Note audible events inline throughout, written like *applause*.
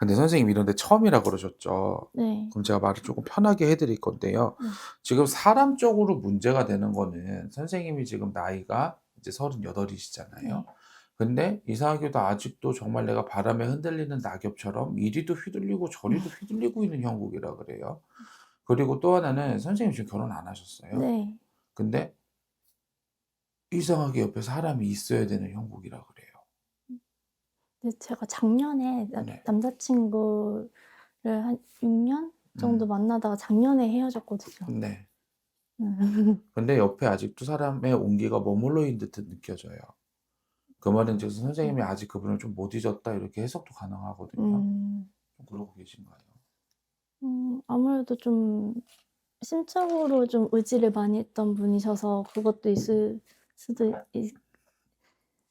근데 선생님이 이런 데 처음이라 그러셨죠. 네. 그럼 제가 말을 조금 편하게 해 드릴 건데요. 네. 지금 사람적으로 문제가 되는 거는 선생님이 지금 나이가 이제 38 이시잖아요. 네. 근데 이상하게도 아직도 정말 내가 바람에 흔들리는 낙엽처럼 이리도 휘둘리고 저리도 *laughs* 휘둘리고 있는 형국이라 그래요. 그리고 또 하나는 선생님 지금 결혼 안 하셨어요. 네. 근데 이상하게 옆에 사람이 있어야 되는 형국이라 그래요. 근데 제가 작년에 나 네. 남자친구를 한 6년 정도 음. 만나다가 작년에 헤어졌거든요. 네. 음. 근데 옆에 아직도 사람의 온기가 머물러 있는 듯 느껴져요. 그 말은 즉 선생님이 음. 아직 그분을 좀 못 잊었다 이렇게 해석도 가능하거든요. 음. 좀 그러고 계신가요? 음 아무래도 좀 심적으로 좀 의지를 많이 했던 분이셔서 그것도 있을 수도 있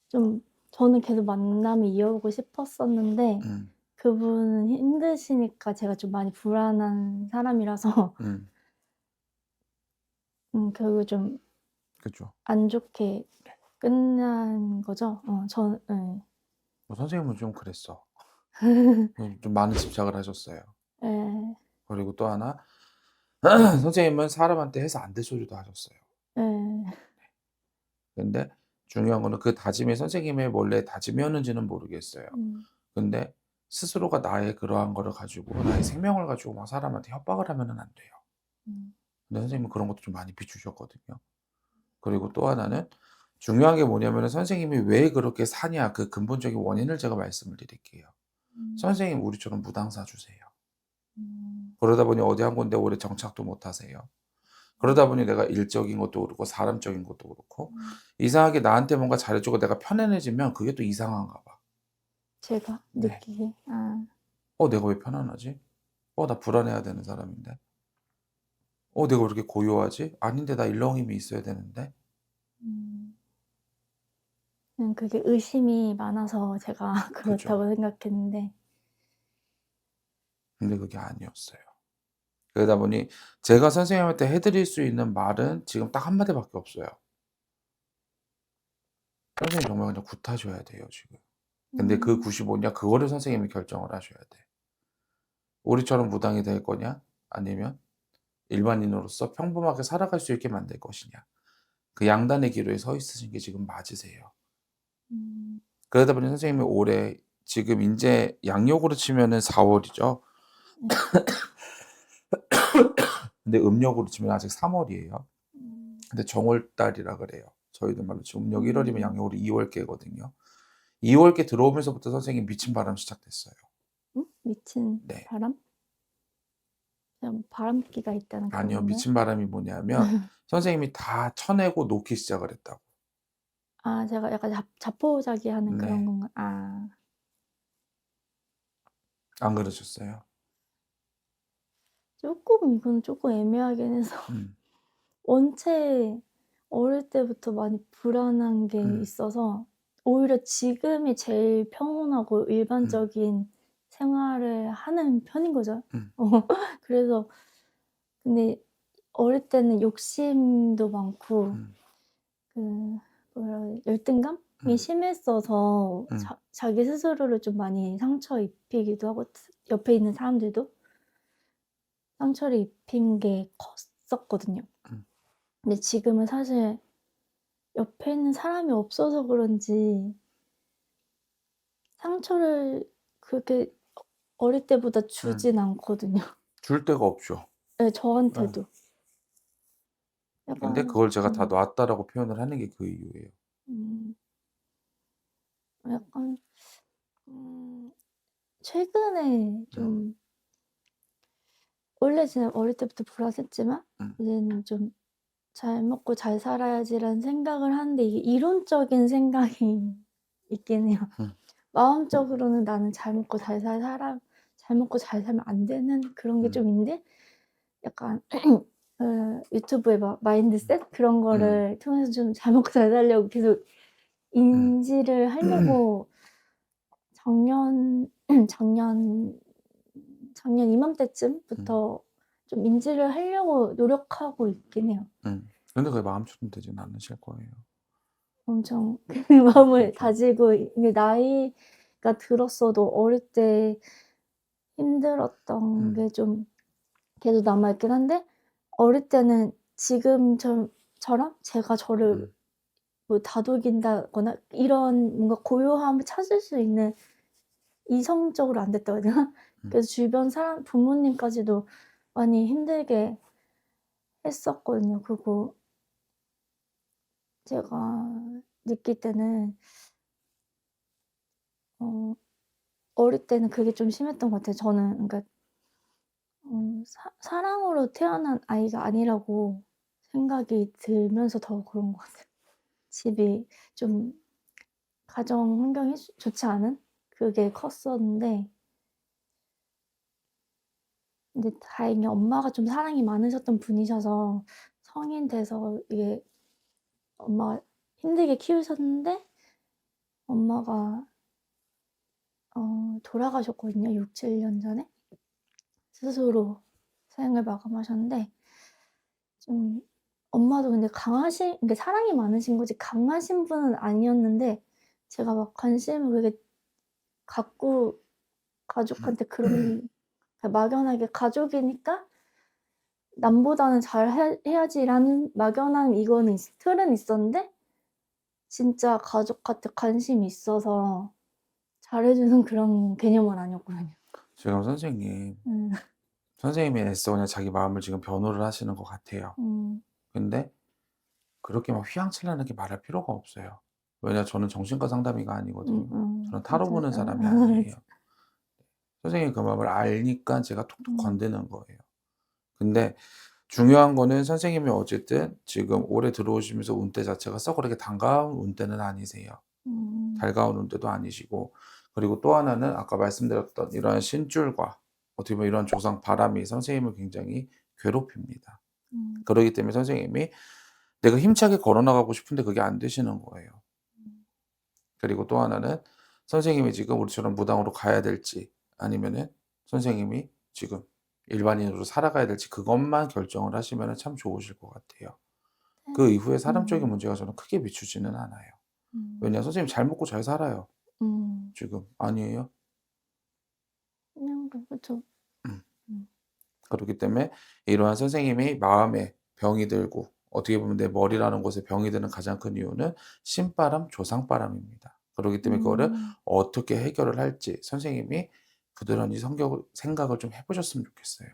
좀 저는 계속 만남을 이어오고 싶었었는데 음. 그분은 힘드시니까 제가 좀 많이 불안한 사람이라서 *laughs* 음. 음 결국 좀 그죠. 안 좋게 끝난 거죠. 어저 예. 뭐 선생님은 좀 그랬어. *laughs* 음좀 많은 집착을 하셨어요. 예. 그리고 또 하나 *clears throat* 선생님은 사람한테 해서 안 될 소리도 하셨어요. 예. 근데 중요한 거는 그 다짐이 선생님의 원래 다짐이었는지는 모르겠어요. 음. 근데 스스로가 나의 그러한 거를 가지고 나의 생명을 가지고 막 사람한테 협박을 하면은 안 돼요. 음. 근데 선생님은 그런 것도 좀 많이 비추셨거든요. 그리고 또 하나는 중요한 게 뭐냐면은 선생님이 왜 그렇게 사냐 그 근본적인 원인을 제가 말씀을 드릴게요. 음. 선생님 우리처럼 무당 사 주세요. 음. 그러다 보니 어디 한 군데 오래 정착도 못 하세요. 그러다 보니 내가 일적인 것도 그렇고 사람적인 것도 그렇고 음. 이상하게 나한테 뭔가 잘해 주고 내가 편안해지면 그게 또 이상한가 봐. 제가 네. 느끼기에. 아. 어 내가 왜 편안하지? 어 나 불안해야 되는 사람인데. 어 내가 왜 이렇게 고요하지? 아닌데 나 일렁임이 있어야 되는데. 음. 그냥 그게 의심이 많아서 제가. *laughs* 그렇다고 생각했는데 근데 그게 아니었어요. 그러다 보니 제가 선생님한테 해 드릴 수 있는 말은 지금 딱1 마디밖에 없어요. 선생님 정말 그냥 굿하셔야 돼요 지금. 근데 그 음. 굿이 뭐냐 그거를 선생님이 결정을 하셔야 돼. 우리처럼 무당이 될 거냐 아니면 일반인으로서 평범하게 살아갈 수 있게 만들 것이냐. 그 양단의 기로에 서 있으신 게 지금 맞으세요. 음. 그러다 보니 선생님이 올해 지금 인제 양력으로 치면은 4 월이죠. 네. *coughs* *coughs* 근데 음력으로 치면 아직 3 월이에요. 음. 근데 정월달이라 그래요. 저희들 말로 지금 음력 1 월이면 음. 양력으로 2 월께거든요. 2 월께 들어오면서부터 선생님 미친 바람 시작됐어요. 음? 미친 네. 바람? 그냥 바람기가 있다는 그런 아니요. 미친 바람이 뭐냐면 *laughs* 선생님이 다 쳐내고 놓기 시작을 했다고. 아 제가 약간 자 자포자기하는 그런 네. 건가 아. 안 그러셨어요? 쪼끔 이건 쪼끔 애매하긴 해서 음. *laughs* 원체 어릴 때부터 많이 불안한 게 음. 있어서 오히려 지금이 제일 평온하고 음. 일반적인 생활을 하는 편인 거죠. 음. *laughs* 어 그래서 근데 어릴 때는 욕심도 많고 음. 그 뭐라 열등감이 음. 심했어서 음. 자 자기 스스로를 좀 많이 상처 입히기도 하고 트 옆에 있는 사람들도 상처를 입힌 게 컸었거든요. 음. 근데 지금은 사실 옆에 있는 사람이 없어서 그런지 상처를 그렇게 어 어릴 때보다 음. 주진 않거든요. 줄 데가 없죠. 예 예. 저한테도. 근데 약간 그걸 제가 다 음. 놨다라고 표현을 하는 게 그 이유예요. 음. 약간 음 최근에 음. 좀 원래 제가 어릴 때부터 불안했지만 음. 이제는 좀 '잘 먹고 잘 살아야지.'라는 생각을 하는데 이게 이론적인 생각이 *laughs* 있긴 해요. 음. 마음적으로는 나는 잘 먹고 잘 살 사람 잘 먹고 잘 살면 안 되는 그런 게 음. 좀 있는데 약간 그 *clears throat* 유튜브에 막 마인드셋 그런 음. 거를 통해서 좀 잘 먹고 잘 살려고 계속 음. 인지를 하려고 *clears throat* 작년 *clears throat* 작년 작년 이맘때쯤부터 음. 좀 인지를 하려고 노력하고 있긴 해요. 음. 근데 그게 마음처럼 되진 않으실 거예요. 엄청 그 *laughs* 마음을 그죠. 다지고 이게 나이가 들었어도 어릴 때 힘들었던 음. 게좀 계속 남아 있긴 한데 어릴 때는 지금처럼 처럼 제가 저를 음. 뭐 다독인다거나 이런 뭔가 고요함을 찾을 수 있는 이성적으로 안 됐다고 해야 되나? 음. 그래서 주변 사람 부모님까지도 많이 힘들게 했었거든요. 그리고 제가 느낄 때는 어 어릴 때는 그게 좀 심했던 것 같아요. 저는 그러니까 음사 사랑으로 태어난 아이가 아니라고 생각이 들면서 더 그런 것 같아요. *laughs* 집이 좀 가정 환경이 수 좋지 않은 그게 컸었는데 근데 다행히 엄마가 좀 사랑이 많으셨던 분이셔서 성인 돼서 이게 엄마가 힘들게 키우셨는데 엄마가 어 돌아가셨거든요, 6-7년 전에. 스스로 생을 마감하셨는데 좀 엄마도 근데 강하신 그러니까 사랑이 많으신 거지 강하신 분은 아니었는데 제가 막 관심을 그렇게 갖고 가족한테 그런 *clears throat* 막연하게 '가족이니까 남보다는 잘해 해야지.'라는 막연한 이거는 있 틀은 있었는데 진짜 가족한테 관심이 있어서 잘해 주는 그런 개념은 아니었거든요. 지금 선생님, 음. 선생님이 애써 그냥 자기 마음을 지금 변호를 하시는 것 같아요. 음. 근데 그렇게 막 휘황찬란하게 말할 필요가 없어요. 왜냐 저는 정신과 상담의가 아니거든요. 음 음. 저는 타로 맞아요. 보는 사람이 어. *laughs* 아니에요. 선생님이 그 마음을 알니까 제가 톡톡 음. 건드는 거예요. 근데 중요한 거는 선생님이 어쨌든 지금 올해 들어오시면서 운대 자체가 썩 그렇게 반가운 운대는 아니세요. 음. 달가운 운대도 아니시고 그리고 또 하나는 아까 말씀드렸던 이러한 신줄과 어떻게 보면 이런 조상 바람이 선생님을 굉장히 괴롭힙니다. 음. 그러기 때문에 선생님이 내가 힘차게 걸어 나가고 싶은데 그게 안 되시는 거예요. 음. 그리고 또 하나는 선생님이 지금 우리처럼 무당으로 가야 될지 아니면은 선생님이 지금 일반인으로 살아가야 될지 그것만 결정을 하시면은 참 좋으실 것 같아요. 그 네. 이후에 사람적인 음. 문제가 저는 크게 비추지는 않아요. 음. 왜냐 선생님 잘 먹고 잘 살아요. 음. 지금 아니에요? 그냥 그 그쵸. 음. 음. 그렇기 때문에 이러한 선생님이 마음에 병이 들고 어떻게 보면 내 머리라는 곳에 병이 드는 가장 큰 이유는 신바람, 조상바람입니다. 그렇기 때문에 그거를 음. 어떻게 해결을 할지 선생님이 부지런히 성격을 생각을 좀 해 보셨으면 좋겠어요.